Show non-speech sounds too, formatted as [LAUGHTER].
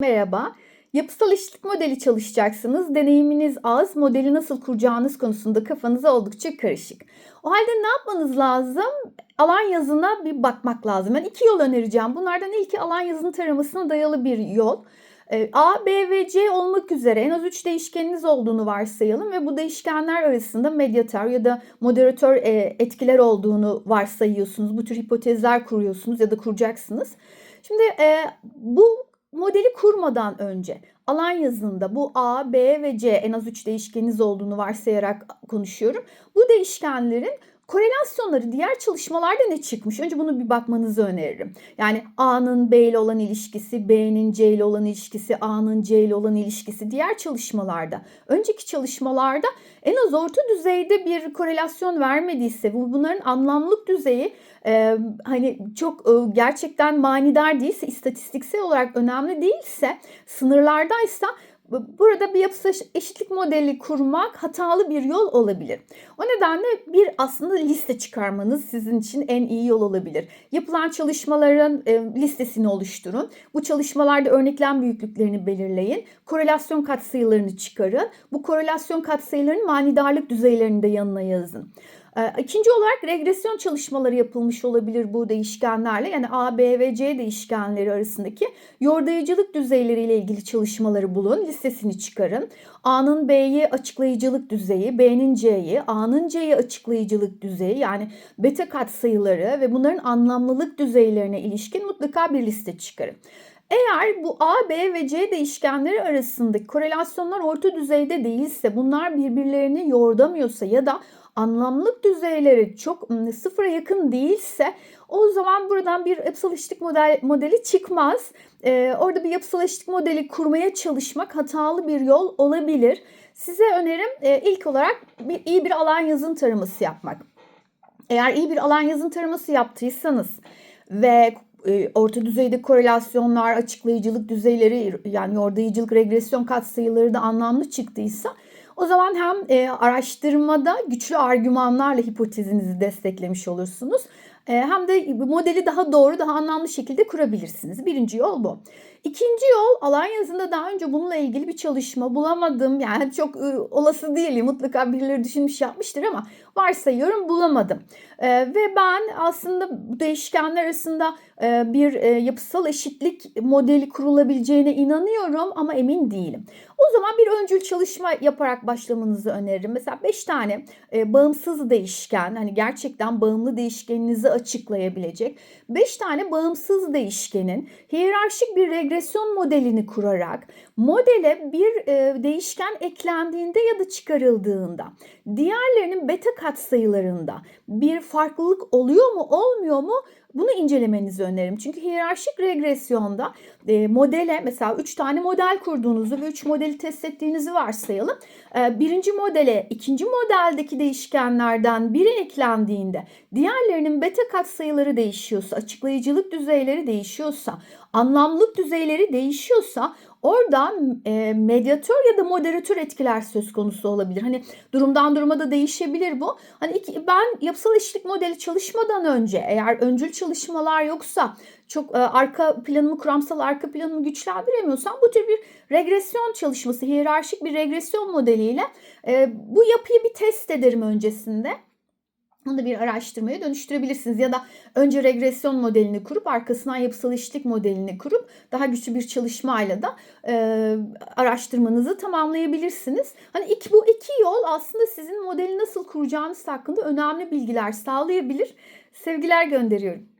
Merhaba. Yapısal eşitlik modeli çalışacaksınız. Deneyiminiz az, modeli nasıl kuracağınız konusunda kafanız oldukça karışık. O halde ne yapmanız lazım? Alan yazına bir bakmak lazım. Ben iki yol önereceğim. Bunlardan ilki alan yazını taramasına dayalı bir yol. Ee, A, B ve C olmak üzere en az 3 değişkeniniz olduğunu varsayalım ve bu değişkenler arasında medyatör ya da moderatör e, etkiler olduğunu varsayıyorsunuz. Bu tür hipotezler kuruyorsunuz ya da kuracaksınız. Şimdi e, bu modeli kurmadan önce alan yazında bu A, B ve C en az 3 değişkeniniz olduğunu varsayarak konuşuyorum. Bu değişkenlerin korelasyonları diğer çalışmalarda ne çıkmış? Önce bunu bir bakmanızı öneririm. Yani A'nın B ile olan ilişkisi, B'nin C ile olan ilişkisi, A'nın C ile olan ilişkisi diğer çalışmalarda, önceki çalışmalarda en az orta düzeyde bir korelasyon vermediyse, bu bunların anlamlık düzeyi e, hani çok e, gerçekten manidar değilse, istatistiksel olarak önemli değilse, sınırlardaysa burada bir yapısal eşitlik modeli kurmak hatalı bir yol olabilir. O nedenle bir aslında liste çıkarmanız sizin için en iyi yol olabilir. Yapılan çalışmaların e, listesini oluşturun. Bu çalışmalarda örneklem büyüklüklerini belirleyin. Korelasyon katsayılarını çıkarın. Bu korelasyon katsayılarının manidarlık düzeylerini de yanına yazın. İkinci olarak regresyon çalışmaları yapılmış olabilir bu değişkenlerle. Yani A, B ve C değişkenleri arasındaki yordayıcılık düzeyleriyle ilgili çalışmaları bulun. Listesini çıkarın. A'nın B'yi açıklayıcılık düzeyi, B'nin C'yi, A'nın C'yi açıklayıcılık düzeyi yani beta katsayıları ve bunların anlamlılık düzeylerine ilişkin mutlaka bir liste çıkarın. Eğer bu A, B ve C değişkenleri arasındaki korelasyonlar orta düzeyde değilse, bunlar birbirlerini yordamıyorsa ya da anlamlık düzeyleri çok sıfıra yakın değilse o zaman buradan bir yapısal eşitlik model, modeli çıkmaz. Ee, orada bir yapısal eşitlik modeli kurmaya çalışmak hatalı bir yol olabilir. Size önerim e, ilk olarak bir, iyi bir alan yazın taraması yapmak. Eğer iyi bir alan yazın taraması yaptıysanız ve orta düzeyde korelasyonlar, açıklayıcılık düzeyleri yani yordayıcılık regresyon katsayıları da anlamlı çıktıysa o zaman hem e, araştırmada güçlü argümanlarla hipotezinizi desteklemiş olursunuz. E, hem de modeli daha doğru, daha anlamlı şekilde kurabilirsiniz. Birinci yol bu. İkinci yol alan yazında daha önce bununla ilgili bir çalışma bulamadım. Yani [LAUGHS] çok e, olası değil. Mutlaka birileri düşünmüş yapmıştır ama varsayıyorum bulamadım. E, ve ben aslında değişkenler arasında e, bir e, yapısal eşitlik modeli kurulabileceğine inanıyorum ama emin değilim. O zaman bir öncül çalışma yaparak başlamanızı öneririm. Mesela 5 tane e, bağımsız değişken, hani gerçekten bağımlı değişkeninizi açıklayabilecek 5 tane bağımsız değişkenin hiyerarşik bir regresyon modelini kurarak modele bir e, değişken eklendiğinde ya da çıkarıldığında diğerlerinin beta katsayılarında bir farklılık oluyor mu olmuyor mu bunu incelemenizi öneririm. Çünkü hiyerarşik regresyonda e, modele mesela 3 tane model kurduğunuzu ve 3 modeli test ettiğinizi varsayalım. E, birinci modele ikinci modeldeki değişkenlerden biri eklendiğinde diğerlerinin beta katsayıları değişiyorsa, açıklayıcılık düzeyleri değişiyorsa, anlamlık düzeyleri değişiyorsa Orada e, medyatör ya da moderatör etkiler söz konusu olabilir. Hani durumdan duruma da değişebilir bu. Hani iki, ben yapısal eşitlik modeli çalışmadan önce eğer öncül çalışmalar yoksa çok e, arka planımı kuramsal arka planımı güçlendiremiyorsam bu tür bir regresyon çalışması, hiyerarşik bir regresyon modeliyle e, bu yapıyı bir test ederim öncesinde. Onu da bir araştırmaya dönüştürebilirsiniz. Ya da önce regresyon modelini kurup arkasından yapısal eşitlik modelini kurup daha güçlü bir çalışmayla da e, araştırmanızı tamamlayabilirsiniz. Hani iki, bu iki yol aslında sizin modeli nasıl kuracağınız hakkında önemli bilgiler sağlayabilir. Sevgiler gönderiyorum.